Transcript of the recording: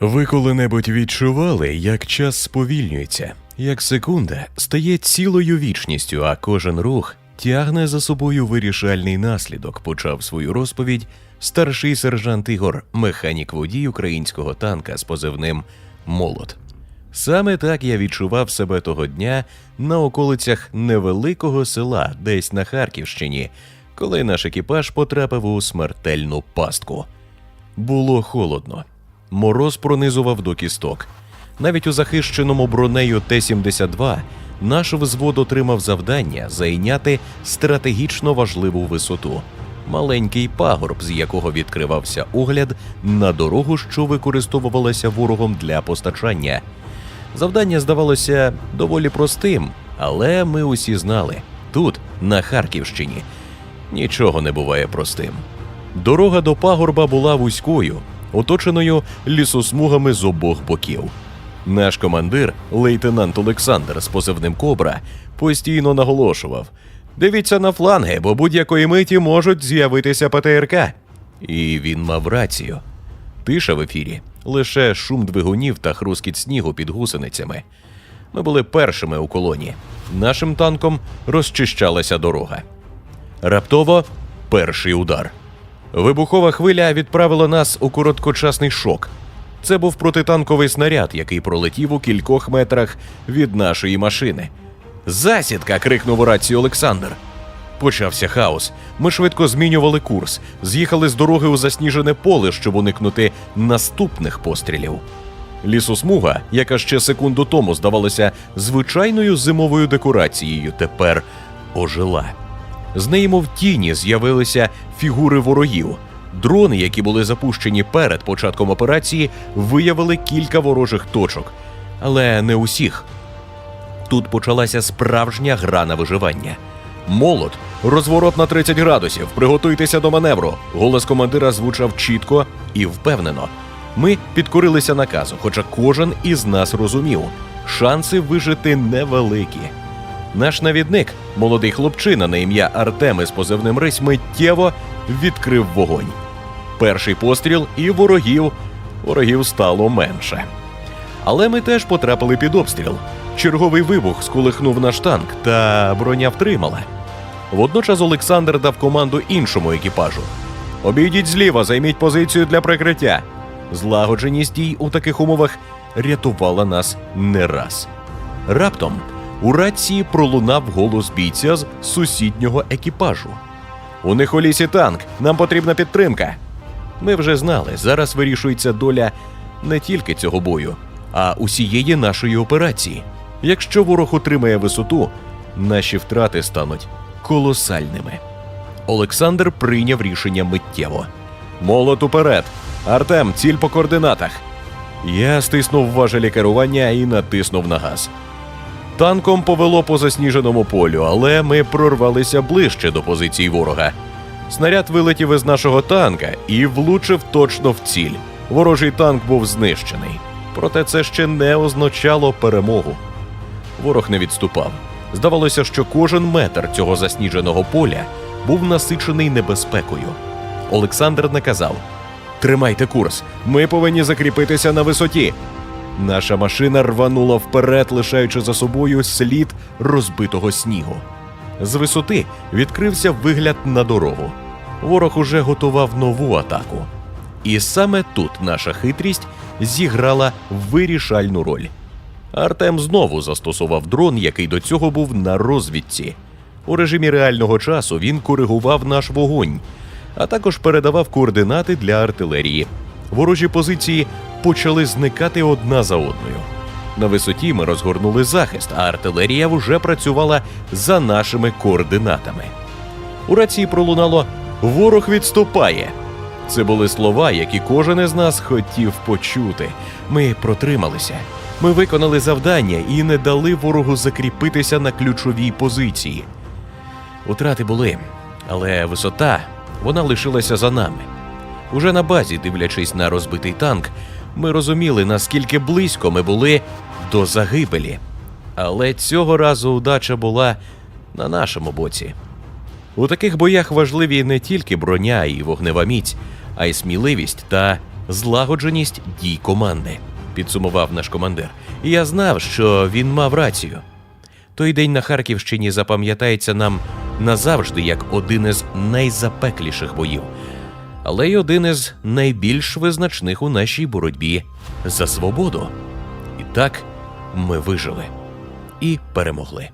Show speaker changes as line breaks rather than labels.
Ви коли-небудь відчували, як час сповільнюється, як секунда стає цілою вічністю, а кожен рух тягне за собою вирішальний наслідок, почав свою розповідь старший сержант Ігор, механік водій українського танка з позивним Молот. Саме так я відчував себе того дня на околицях невеликого села, десь на Харківщині, коли наш екіпаж потрапив у смертельну пастку. Було холодно. Мороз пронизував до кісток. Навіть у захищеному бронею Т-72 наш взвод отримав завдання зайняти стратегічно важливу висоту маленький пагорб, з якого відкривався огляд на дорогу, що використовувалася ворогом для постачання. Завдання здавалося доволі простим, але ми усі знали тут, на Харківщині, нічого не буває простим. Дорога до пагорба була вузькою, оточеною лісосмугами з обох боків. Наш командир, лейтенант Олександр з позивним Кобра, постійно наголошував: дивіться на фланги, бо будь-якої миті можуть з'явитися ПТРК. І він мав рацію. Тиша в ефірі, лише шум двигунів та хрускіт снігу під гусеницями. Ми були першими у колоні. Нашим танком розчищалася дорога. Раптово перший удар. Вибухова хвиля відправила нас у короткочасний шок. Це був протитанковий снаряд, який пролетів у кількох метрах від нашої машини. Засідка. крикнув у рації Олександр. Почався хаос. Ми швидко змінювали курс, з'їхали з дороги у засніжене поле, щоб уникнути наступних пострілів. Лісосмуга, яка ще секунду тому здавалася звичайною зимовою декорацією, тепер ожила. З неї, мов тіні, з'явилися фігури ворогів. Дрони, які були запущені перед початком операції, виявили кілька ворожих точок, але не усіх. Тут почалася справжня гра на виживання. Молот, розворот на 30 градусів, приготуйтеся до маневру. Голос командира звучав чітко і впевнено. Ми підкорилися наказу, хоча кожен із нас розумів, шанси вижити невеликі. Наш навідник, молодий хлопчина на ім'я Артем із позивним Рись, миттєво відкрив вогонь. Перший постріл і ворогів, ворогів стало менше. Але ми теж потрапили під обстріл. Черговий вибух сколихнув наш танк, та броня втримала. Водночас Олександр дав команду іншому екіпажу: обійдіть зліва, займіть позицію для прикриття. Злагодженість дій у таких умовах рятувала нас не раз. Раптом у рації пролунав голос бійця з сусіднього екіпажу. У них у лісі танк, нам потрібна підтримка. Ми вже знали, зараз вирішується доля не тільки цього бою, а усієї нашої операції. Якщо ворог утримає висоту, наші втрати стануть колосальними. Олександр прийняв рішення миттєво. Молот уперед. Артем, ціль по координатах. Я стиснув важелі керування і натиснув на газ. Танком повело по засніженому полю, але ми прорвалися ближче до позицій ворога. Снаряд вилетів із нашого танка і влучив точно в ціль. Ворожий танк був знищений. Проте це ще не означало перемогу. Ворог не відступав. Здавалося, що кожен метр цього засніженого поля був насичений небезпекою. Олександр наказав: Тримайте курс, ми повинні закріпитися на висоті. Наша машина рванула вперед, лишаючи за собою слід розбитого снігу. З висоти відкрився вигляд на дорогу. Ворог уже готував нову атаку. І саме тут наша хитрість зіграла вирішальну роль. Артем знову застосував дрон, який до цього був на розвідці. У режимі реального часу він коригував наш вогонь, а також передавав координати для артилерії. Ворожі позиції почали зникати одна за одною. На висоті ми розгорнули захист, а артилерія вже працювала за нашими координатами. У рації пролунало Ворог відступає. Це були слова, які кожен із нас хотів почути. Ми протрималися. Ми виконали завдання і не дали ворогу закріпитися на ключовій позиції. Утрати були, але висота вона лишилася за нами. Уже на базі, дивлячись на розбитий танк, ми розуміли, наскільки близько ми були до загибелі. Але цього разу удача була на нашому боці. У таких боях важливі не тільки броня і вогнева міць, а й сміливість та злагодженість дій команди, підсумував наш командир. Я знав, що він мав рацію. Той день на Харківщині запам'ятається нам назавжди як один із найзапекліших боїв, але й один із найбільш визначних у нашій боротьбі за свободу. І так ми вижили і перемогли.